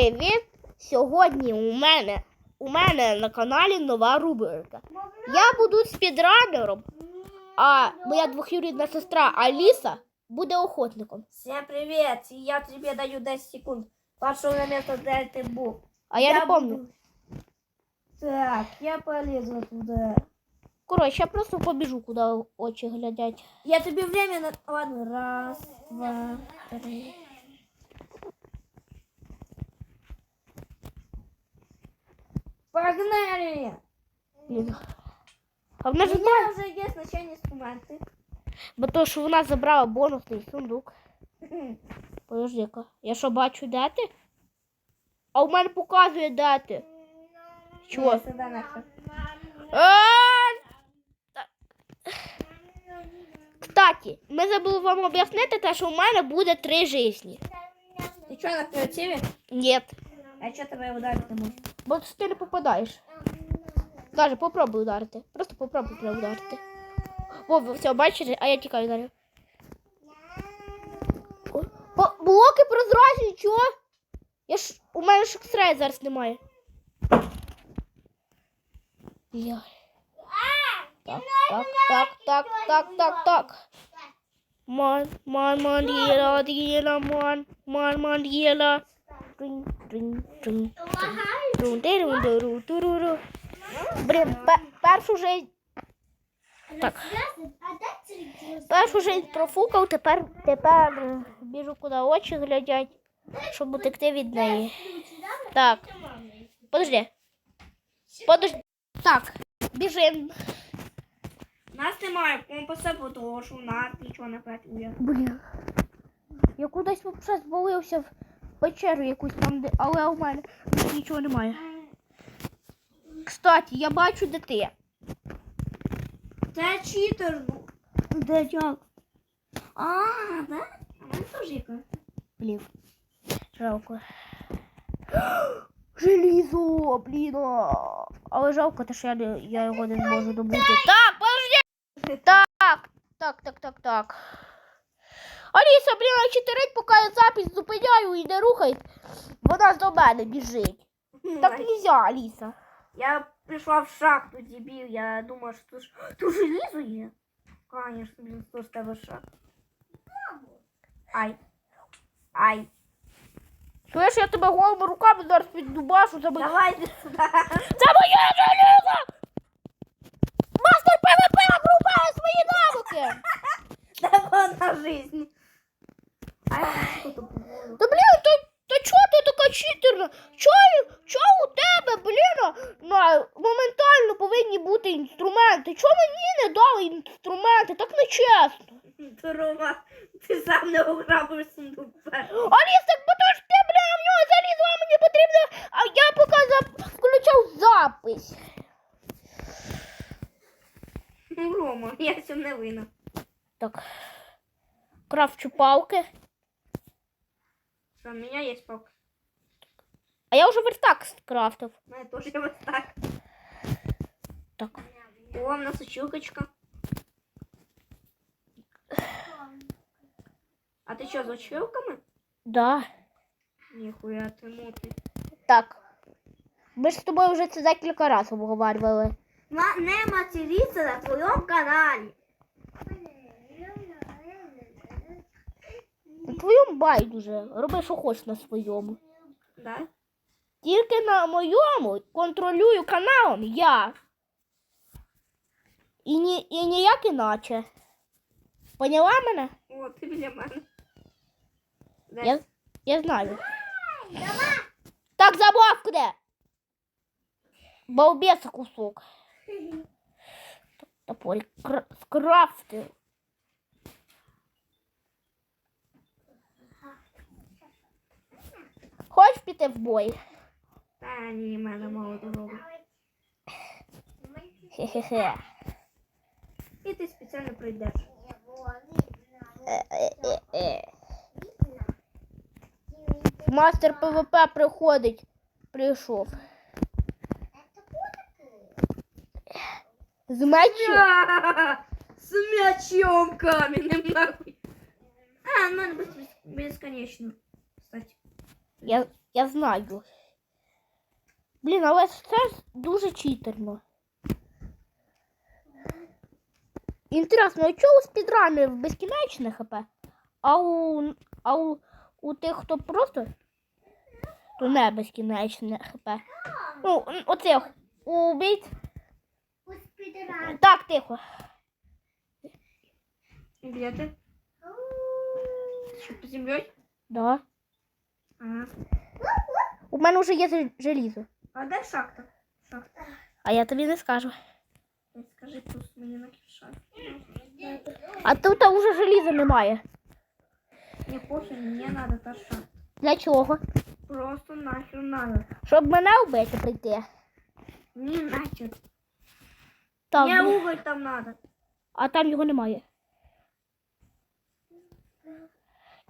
Привіт! Сьогодні у мене у мене на каналі нова рубрика. Я буду спідранером, а моя двохюрідна сестра Аліса буде охотником. Всем привет! Я тебе даю 10 секунд. На место, где ты был. А я, не пам'ятаю. буду- Так, я полезу туда. Коротше, я просто побіжу, куди очі глядять. Я тебе время на... Ладно, раз, два, три. Погнали! Блін. А вона У ж меня уже есть начальные инструменты. бо то, що вона забрала бонусний сундук. Подожди-ка, я що бачу, де ти? А у мене показує, де ти. Чого? Я сюда нахер. А, так. Кстати, ми забули вам об'яснити, те, що у мене буде три житті. Ты что, на креативе? Ні, А что тебе ударить не можешь? бо ти не попадаєш. Даже попробуй ударити. Просто попробуй прям ударити. О, ви все, бачите, а я тікаю. О, Блоки прозрачні, чого? Я ж, у мене ж екстрей зараз немає. Я. Так, так, так, так, так, так, так. Ман, ман, ман, діла, діла, ман, ман, ман, діла. Блін, пе- першу жизнь. Так. Першу жизнь профукав, тепер, тепер біжу куди очі глядять, щоб утекти від неї. Так. Подожди. Подожди. Так, біжим. Нас немає компаса, бо того, що у нас нічого не працює. Блін. Я кудись взагалі звалився в печеру якусь там, де, але у мене нічого немає. Кстати, я бачу, де ти. Це читер. Де як? А, да? А мене теж є. Блін. Жалко. Желізо, блін. Але жалко, те, що я, я його не зможу добути. Так, подожди! Так, так, так, так, так. Аліса, блін, а читерить, поки я запись зупиняю і не рухай. Вона до мене біжить. Так нельзя, Аліса. Я пришла в шахту, дебил. Я думала, что тут, ж- тут железо є. Конечно, блин, что с того шахт. Ай. Ай. Чуєш, я тебе голими руками зараз піддубашу. Це, моє- Давай иди сюда. це моє желізо! Мастер ПВП врубає свої навики! Давай на жизнь. Ай, что тут было? Та блін, то, то чого ти така читерна? Чого, чого у тебе, блін, на, моментально повинні бути інструменти? Чого мені не дали інструменти? Так не чесно. Ты, Рома, ты сам не ограбив сундук. Аліс, так бо то ж ти, блін, в нього залізла, мені потрібно, а я поки за, включав запис. Ну, Рома, я цим не винна. Так. Крафчу палки. Що, у меня є палка. А я вже верстак скрафтив. У мене теж є так. Так. О, у нас училкочка. А ти що, з очилками? Да. Ніхуя ти мутий. Так. Ми ж з тобою вже це декілька разів обговорювали. Ма- не материться на твоєму каналі. На твоєму байдуже. Роби, що хочеш на своєму. Да? Тільки на моєму контролюю каналом я. І, ні, і ніяк іначе. Поняла мене? О, ти біля мене. Я, я знаю. Так, забавку де? Балбеса кусок. Топорик скрафтив. Хочеш піти в бой? Та ні, в мене мало дороги. Хе-хе-хе. І ти спеціально прийдеш. Мастер ПВП приходить. Прийшов. З мечем. З м'ячом камінним нахуй. А, ну, без- безконечно. Я, Я знаю. Блін, але це дуже читерно. Інтересно, а чого у спідранерів безкінечне хп? А у, а у, у тих, хто просто, то не безкінечне хп. Ну, оцих у спідран. Так, тихо. Где ты? Что, по землей? Да. Ага. У мене вже є же- желізо. А дай шахта. Шахта. А я тобі не скажу. Скажи плюс мені на шахта. А тут вже желіза немає. Не похер, мне надо та шахта. Для чого? Просто нахер надо. Щоб мене вбити прийти. Не нахер. Так, Мне уголь там надо. а там його немає.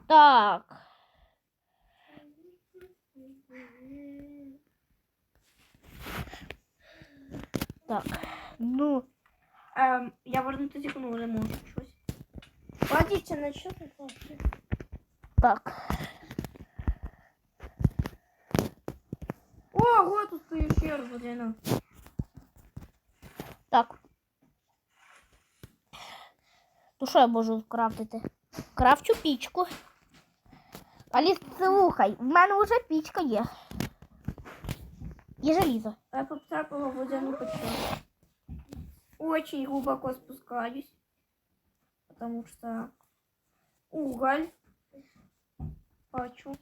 Так. Так. Ну, Ем, я вернути зікну не можу щось. Водіться, на що ти хочеш? так. Ого, тут стоїть ще раз. Так. То що я можу крафтити? Крафчу пічку. Аліс, слухай, в мене вже пічка є. Є желізо. Я поцапала водяну печку. Очень глубоко спускаюсь. Потому что уголь. Хочу.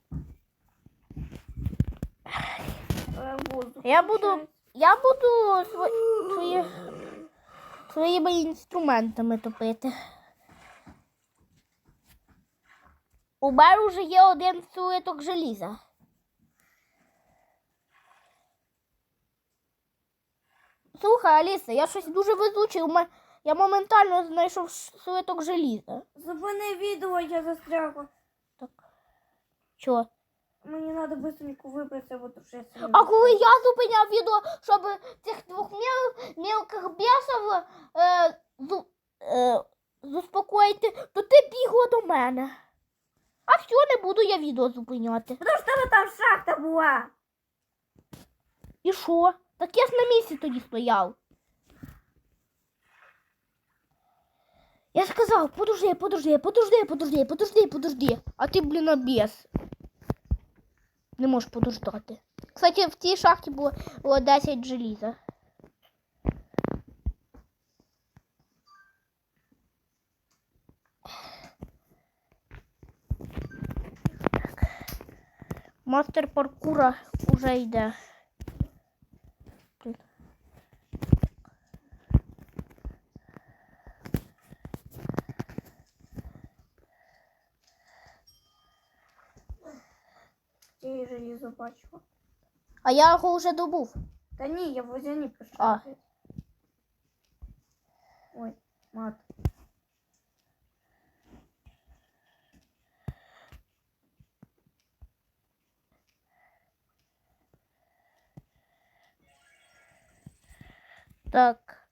Э, Воздух. Я буду- Я буду сво... свої... своїми інструментами топити. У мене вже є один суеток желіза. Слухай, Аліса, я щось дуже везучий. Я моментально знайшов суеток желіза. Зупини відео, я застрягла. Так. Чого? Мені треба быстренько вибратися, бо тут ще А коли я зупиняв відео, щоб цих двох міл, мілких бісів е, зу, е, заспокоїти, то ти бігла до мене. А все, не буду я відео зупиняти. Потому що там шахта була. І що? Так я ж на місці тоді стояв. Я сказав, подожди, подожди, подожди, подожди, подожди, подожди. А ти, блін, обіс. Не можеш подождати. Кстати, в цій шахті було, було 10 желіза. Мастер паркура уже йде. Блін. Я желізо бачила. А я його вже добув. Та ні, я в водяні пишу. Ой, мат. Так.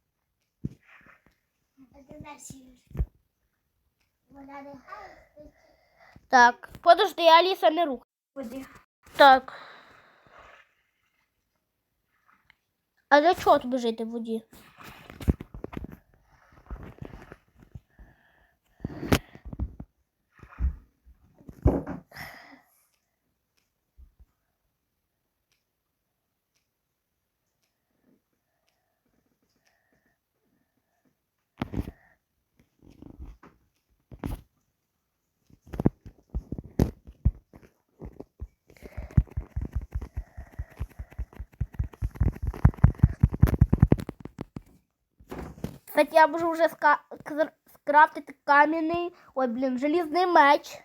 Так. Подожди, Аліса, не рух. Так. А для чого тобі жити в воді? Кстати, я можу вже ска... кр- скрафтити кам'яний. Ой, блін, желізний меч.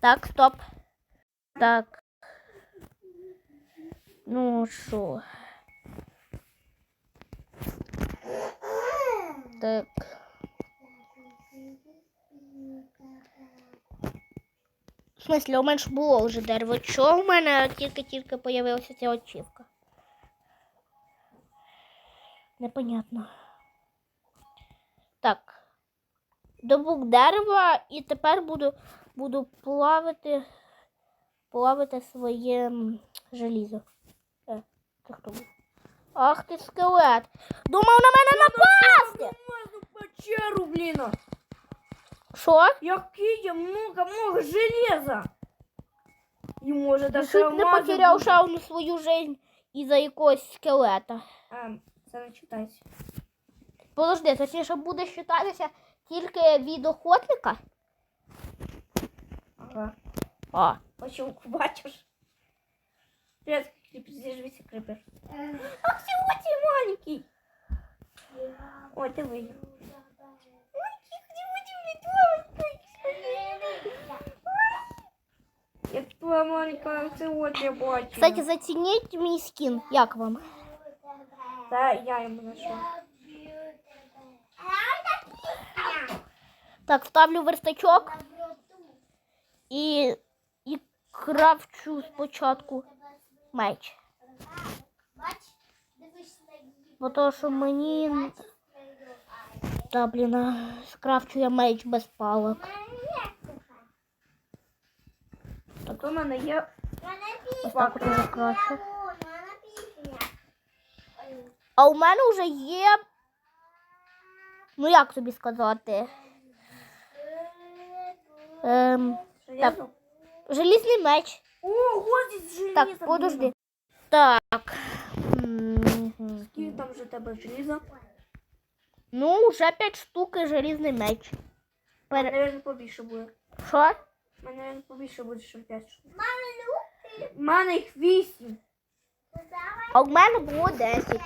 Так, стоп. Так. Ну що? Так. В смысле, у мене ж було вже дерево. Чого в мене тільки-тільки появилася ця очівка? Непонятно. Так. Добук дерева і тепер буду, буду плавати плавити своє желізо. Е, це хто був? Ах ти скелет! Думав на мене напасти! Печеру, блін. Що? Який я много-много железа. І може даже не потеряв одну свою жизнь із-за якогось скелета. А, це не читайся. Подожди, точніше буде вважатися тільки від охотника. Ага. А, Почему бачиш? Привет, крипер, здесь живите, крипер. Ах ты, вот ты маленький. Ой, ты выиграл. Маленький, где вот ты, маленький. Я твоя маленькая, це от я бачу. кстати, зацініть мій скін. Як вам? Да, я ему нашел. Так, ставлю верстачок і, і кравчу спочатку меч. Бо то, що мені. Та, блін, скрафчу я меч без палок. Так у мене є Ось так от уже краще. А у мене вже є. Ну як тобі сказати? Ем, железо. желізний меч. О, вот здесь железо. Так, подожди. Так. Скільки там же тебе железо? Ну, вже 5 штук і желізний меч. Пере... Наверное, побільше буде. Що? У мене, наверное, побільше буде, ніж 5 штук. У мене їх 8. А в мене було 10.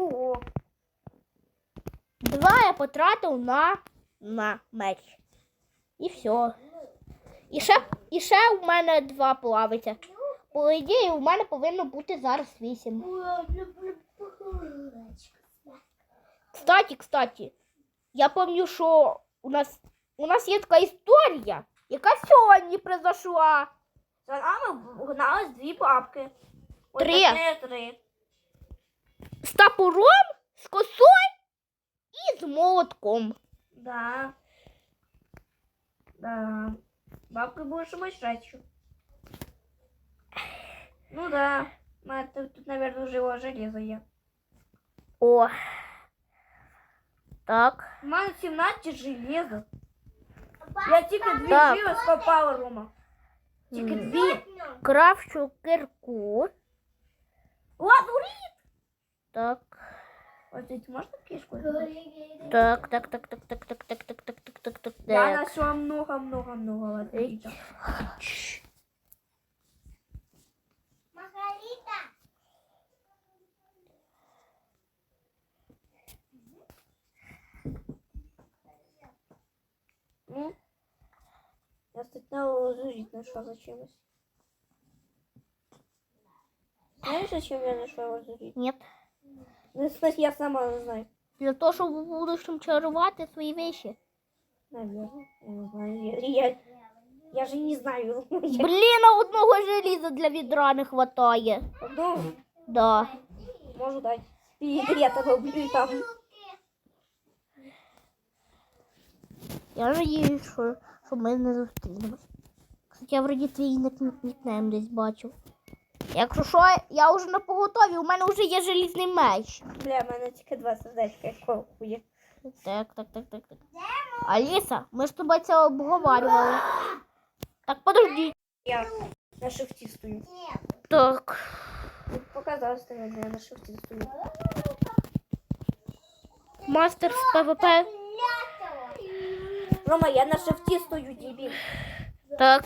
Було. Два я потратив на, на меч. І все. І ще, і ще у мене два плавиться. По ідеї, у мене повинно бути зараз вісім. Кстати, кстати, я пам'ятаю, що у нас, у нас є така історія, яка сьогодні произошла. За нами гналось дві бабки. Три. три. З топором, з косою і з молотком. Да. Да. Бабка больше мощать Ну да. Мы тут, тут, наверное, живое железо є. О. Так. У мене 17 железа. Я тільки дві Так. жили скопала, Рома. Тільки М. дві. Кравчу кирку. Лазурит! Так. Ось тут можна кишку? Так, так, так, так, так, так, так, так, так, так, так, так, Я нашла много-много-много. Чш. Маргарита. Ну, я сначала лазурит нашла зачем-то. Знаешь, зачем я нашла лазурит? Нет. Ну, кстати, я сама не знаю. Для того, щоб в будущем чарувати свої вещи. Наверное. Я не знаю. Я, я, я же не знаю. Блін, а одного желіза для відра не хватає. Ну, Да. можу дать. Перед я роблю там. Я надіюсь, що, що ми не зустрінемось. Кстати, я вроді твій нікнейм десь бачив. Якщо що, я вже на поготові, у мене вже є желізний меч. Бля, в мене тільки два сердечка, якого хуя. Так, так, так, так, так. Аліса, ми ж з тобою це обговорювали. Так, подожди. Я на шифті стою. Так. Показалось, що я на шифті стою. Мастер з ПВП. Рома, я на шифті стою, дебіл. Так.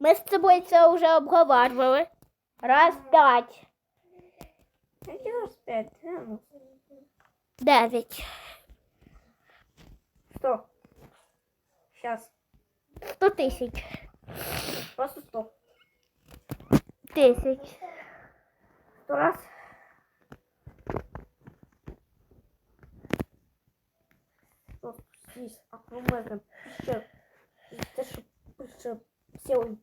Ми з тобою це вже обговорювали. Раз пять, Девять. Сто. Сейчас. Сто тысяч. Просто сто. Тысяч. Сто раз. Здесь округляем. Еще. Еще. Еще. Все.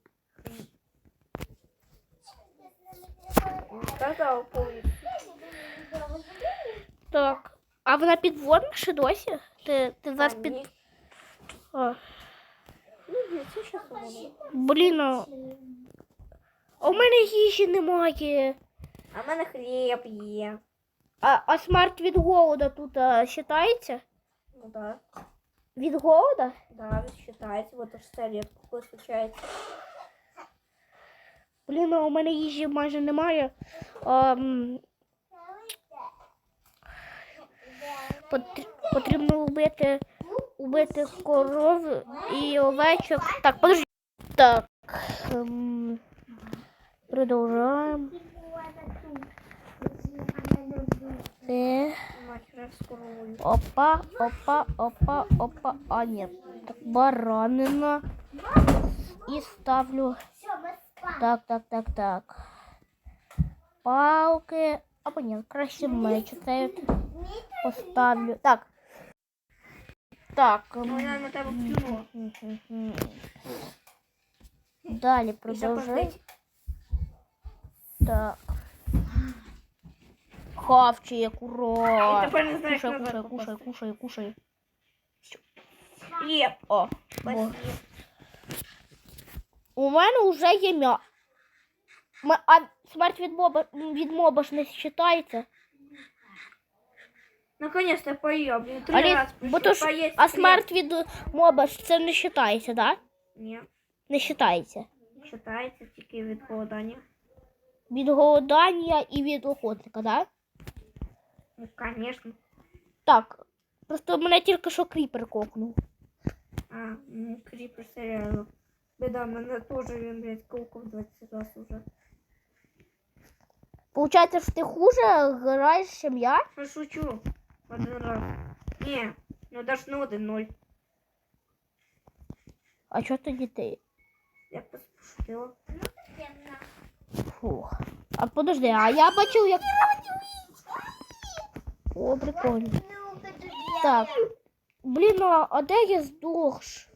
Так. А вона підводна ще досі? Ти, ти зараз А, під. ні. А. Ну, блін, у мене їжі немає. А в мене хліб є. А, а смерть від голода тут а, вважається? Ну да. Від голода? Да, считается. Вот уж це рідко случається. Блін, а у мене їжі майже немає. А, потр- потрібно вбити, вбити коров і овечок. Так, подожди. Так. ем, продовжуємо. Це. Опа, опа, опа, опа. А, нет. Так, баранина. І ставлю. Все, мы спали. Так, так, так, так. Палки. Або ні, краще меч. Це поставлю. Так. Так. ем, Ну, я на тебе плюну. м-м-м. Далі І продовжуємо. запустить. Так. Хавчі, як І ура. тепер не знаєш Кушай, назад кушай, кушай, попасти. кушай, кушай. Хліб. О, бо. Спасибо. У мене вже є м'я. А смерть від моба, від моба ж не вважається. Наконец-то поел, блин, три Але, раз бо то ж, а смерть від моба ж це не вважається, да? Ні, Не вважається. считається тільки від голодання. Від голодання і від охотника, да? Ну, конечно. Так. Просто мене тільки що кріпер кокнув. А, ну, кріпер серіалу. Беда, мене теж він, блядь, колкав 20 раз уже. Получається, що ти хуже граєш, ніж я? Я шучу. Один раз. Ні, ну даже не один ноль. А чого тоді ти? Я пошутила. Фух. А подожди, а я бачив, як. О, прикольно. Так. Блін, а а де я здох? ж?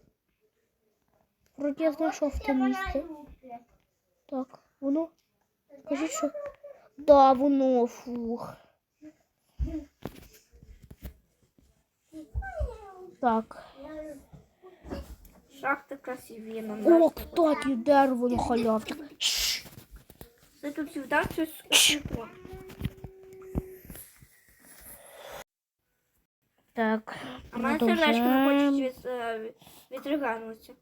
Вроді я знайшов те місце. Так, воно. Кажіть, що. Да, воно, фух. Так. Шахта красивее нам. О, нравится. кстати, дерево на халявці. Шш. Це тут всегда щось тепло. Так. А мене сердечко не продовжаємо. хоче від, е, відриганутися.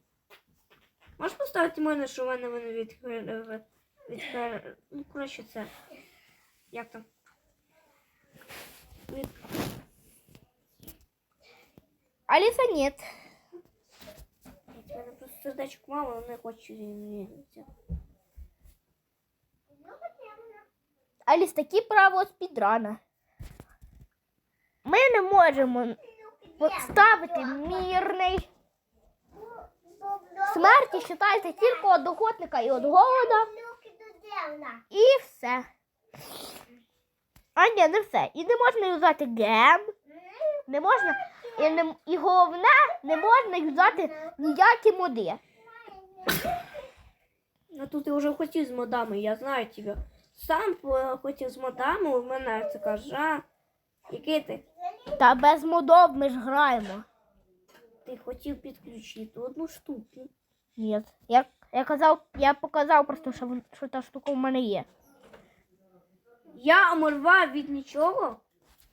Можеш поставити мене, що в мене вони від, від, від, ну, коротше, це. Як там? Від, Алиса нет. в просто сердечко мало, але не хоче відригатися. Аліс, такі право спідрана. Ми не можемо поставити мірний. Смерті вважається тільки від охотника і від голода. І все. А ні, не все. І не можна юзати гем. Не можна. І, не, і головне, не можна юзати ніякі моди. Ну тут я вже хотів з модами, я знаю тебе. Сам е, хотів з модами, у мене це кажа. Який ти? Та без модов ми ж граємо. Ти хотів підключити одну штуку. Ні. Я, я казав, я показав просто, що, що та штука в мене є. Я умерла від нічого.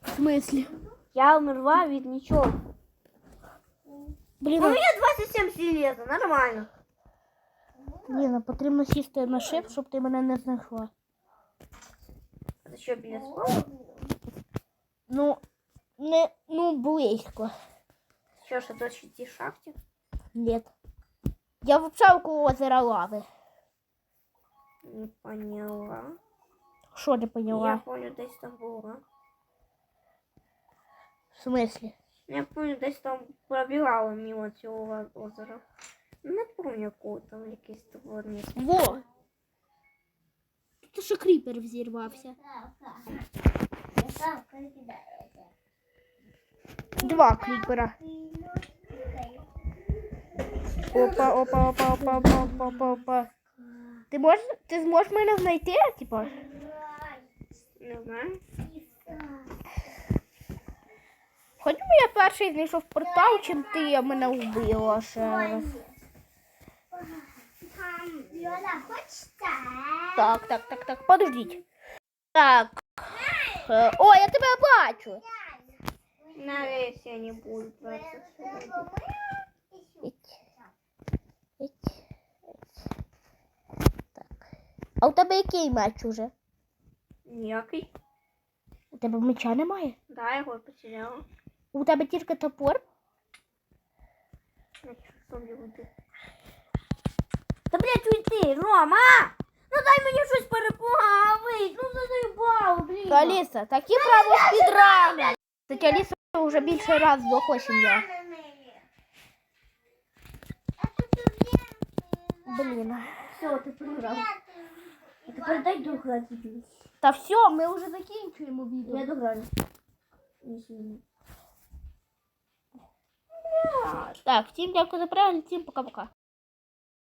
В смислі? Я умерла від нічого. Блін, У меня 27 железа, нормально. Блін, потрібно сісти на шип, щоб ти мене не знайшла. Что, без слова? Ну, не, ну, близько. Что ж, это ще ті шахті? Ні. Я взагалі около озера лави. Не поняла. Що не Я поняла? помню, десь там була. В смислі? Я помню, десь там пробігала мимо цього озера. Не помню, якого там там було. Во! Тут ще кріпер взірвався. Два кріпера. Опа, опа, опа, опа, опа, опа, опа, опа. Ти можеш, ти зможеш мене знайти, типа? Не знаю. Я перший знайшов портал, чим ти мене вбила ще раз. Так? Так, так, так, подождіть. Так. Е, О, я тебе бачу. Нарешті я не буду. Іть. Так. А у тебе який меч уже? Ніякий. У тебе меча немає? Да, я його потеряла. У тебе тільки топор? Та блядь, уйти, Рома! Ну дай мені щось переплавить! Ну задоїбало, блін! Аліса, такі право спідрани. Кстати, Аліса вже більше раз здохла, чим я. Блін. Все, ти програв. Тепер дай дограти. Та все, ми вже закінчуємо відео. Я. Не. Так, всім дякую за перегляд, всім пока-пока.